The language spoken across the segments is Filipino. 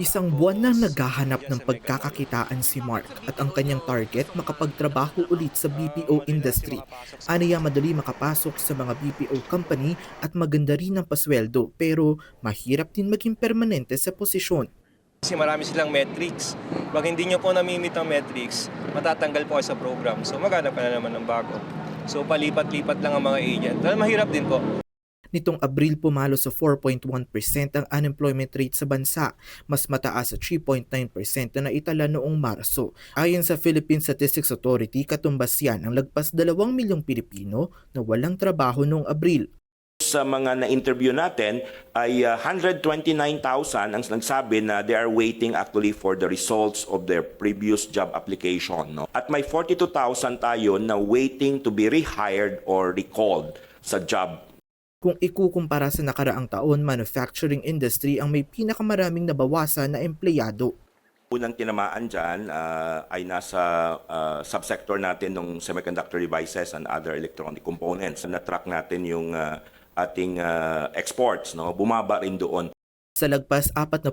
Isang buwan nang naghahanap ng pagkakakitaan si Mark at ang kanyang target makapagtrabaho ulit sa BPO industry. Aniya madali makapasok sa mga BPO company at maganda rin ang pasweldo pero mahirap din maging permanente sa posisyon. Kasi marami silang metrics. Pag hindi nyo po namimit ang metrics, matatanggal po kayo sa program. So maghanap ka na naman ng bago. So palipat-lipat lang ang mga agent. Dahil mahirap din po. Nitong Abril pumalo sa 4.1% ang unemployment rate sa bansa, mas mataas sa 3.9% na naitala noong Marso. Ayon sa Philippine Statistics Authority, katumbas yan ang lagpas 2 milyong Pilipino na walang trabaho noong Abril. sa mga na-interview natin ay uh, 129,000 ang nagsabi na they are waiting actually for the results of their previous job application. No? At may 42,000 tayo na waiting to be rehired or recalled sa job Kung ikukumpara sa nakaraang taon, manufacturing industry ang may pinakamaraming nabawasan na empleyado. Unang tinamaan dyan ah, ay nasa ah, subsector natin ng semiconductor devices and other electronic components. Na-track natin yung ah, ating ah, exports. No? Bumaba rin doon. Sa lagpas 48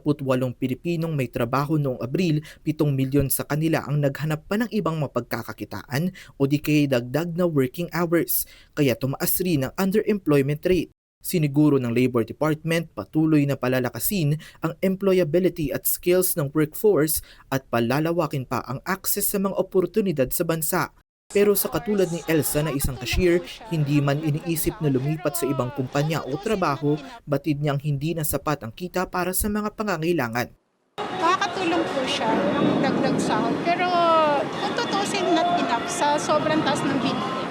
Pilipinong may trabaho noong Abril, 7 milyon sa kanila ang naghanap pa ng ibang mapagkakakitaan o di kaya dagdag na working hours, kaya tumaas rin ang underemployment rate. Siniguro ng Labor Department patuloy na palalakasin ang employability at skills ng workforce at palalawakin pa ang access sa mga oportunidad sa bansa. Pero sa katulad ni Elsa na isang cashier, hindi man iniisip na lumipat sa ibang kumpanya o trabaho, batid niyang hindi na sapat ang kita para sa mga pangangailangan. Makakatulong po siya ng dagdag sahod. Pero kung tutusin not enough sa sobrang taas ng binili.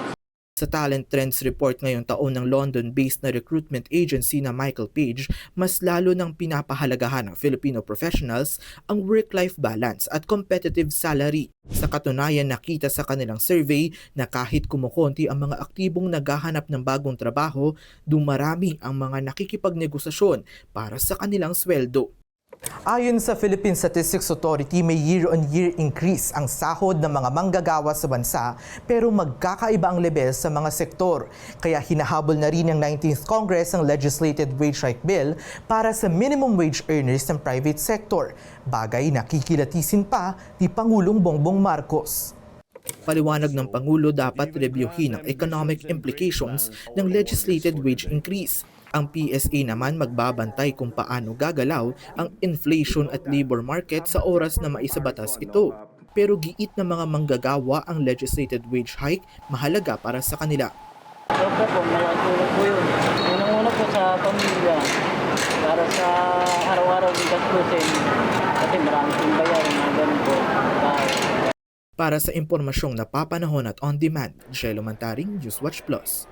Sa Talent Trends report ngayong taon ng London-based na recruitment agency na Michael Page, mas lalo nang pinapahalagahan ng Filipino professionals ang work-life balance at competitive salary. Sa katunayan nakita sa kanilang survey na kahit kumukonti ang mga aktibong naghahanap ng bagong trabaho, dumarami ang mga nakikipagnegosasyon para sa kanilang sweldo. Ayon sa Philippine Statistics Authority, may year-on-year increase ang sahod ng mga manggagawa sa bansa pero magkakaiba ang level sa mga sektor. Kaya hinahabol na rin ng 19th Congress ang Legislated Wage Hike Bill para sa minimum wage earners ng private sector. Bagay na kikilatisin pa ni Pangulong Bongbong Marcos. Paliwanag ng Pangulo dapat reviewin ang economic implications ng legislated wage increase. Ang PSA naman magbabantay kung paano gagalaw ang inflation at labor market sa oras na maisabatas ito. Pero giit ng mga manggagawa ang legislated wage hike mahalaga para sa kanila. Siyempre po, malaking tulong po yun. Unang-una po sa pamilya, para sa araw-araw ng gastusin. Kasi marami pong bayarin na ganun po. Para sa impormasyong napapanahon at on demand, Jello Mantaring, Newswatch Plus.